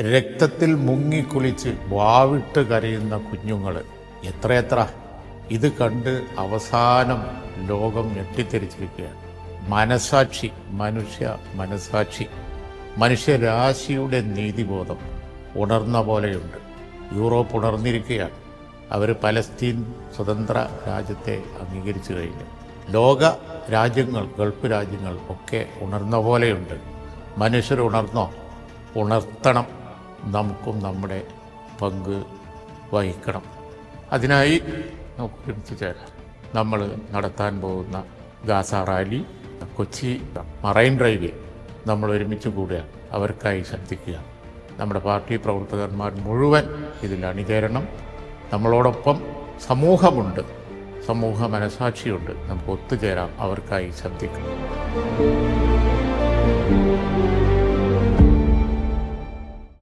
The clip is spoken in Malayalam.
രക്തത്തിൽ മുങ്ങിക്കുളിച്ച് വാവിട്ട് കരയുന്ന കുഞ്ഞുങ്ങൾ എത്രയെത്ര? ഇത് കണ്ട് അവസാനം ലോകം ഞെട്ടിത്തെരിച്ചിരിക്കുകയാണ്. മനസാക്ഷി മനുഷ്യ മനസാക്ഷി. മനുഷ്യരാശിയുടെ നീതിബോധം ഉണർന്ന പോലെയുണ്ട്. യൂറോപ്പ് ഉണർന്നിരിക്കുകയാണ്. അവർ പലസ്തീൻ സ്വതന്ത്ര രാജ്യത്തെ അംഗീകരിച്ചു കഴിഞ്ഞു. ലോക രാജ്യങ്ങൾ ഗൾഫ് രാജ്യങ്ങൾ ഒക്കെ ഉണർന്ന പോലെയുണ്ട്. മനുഷ്യർ ഉണർന്നോ ഉണർത്തണം. നമുക്കും നമ്മുടെ പങ്ക് വഹിക്കണം. അതിനായി നമുക്ക് ചേരാം. നമ്മൾ നടത്താൻ പോകുന്ന ഗാസ റാലി കൊച്ചി മറൈൻ ഡ്രൈവിൽ നമ്മൾ ഒരുമിച്ച് കൂടുക. അവർക്കായി ശ്രദ്ധിക്കുക. നമ്മുടെ പാർട്ടി പ്രവർത്തകന്മാർ മുഴുവൻ ഇതിൽ അണിചേരണം. നമ്മളോടൊപ്പം സമൂഹമുണ്ട്. സമൂഹ മനസാക്ഷിയുണ്ട്. നമുക്ക് ഒത്തുചേരാം. അവർക്കായി ശ്രദ്ധിക്കണം.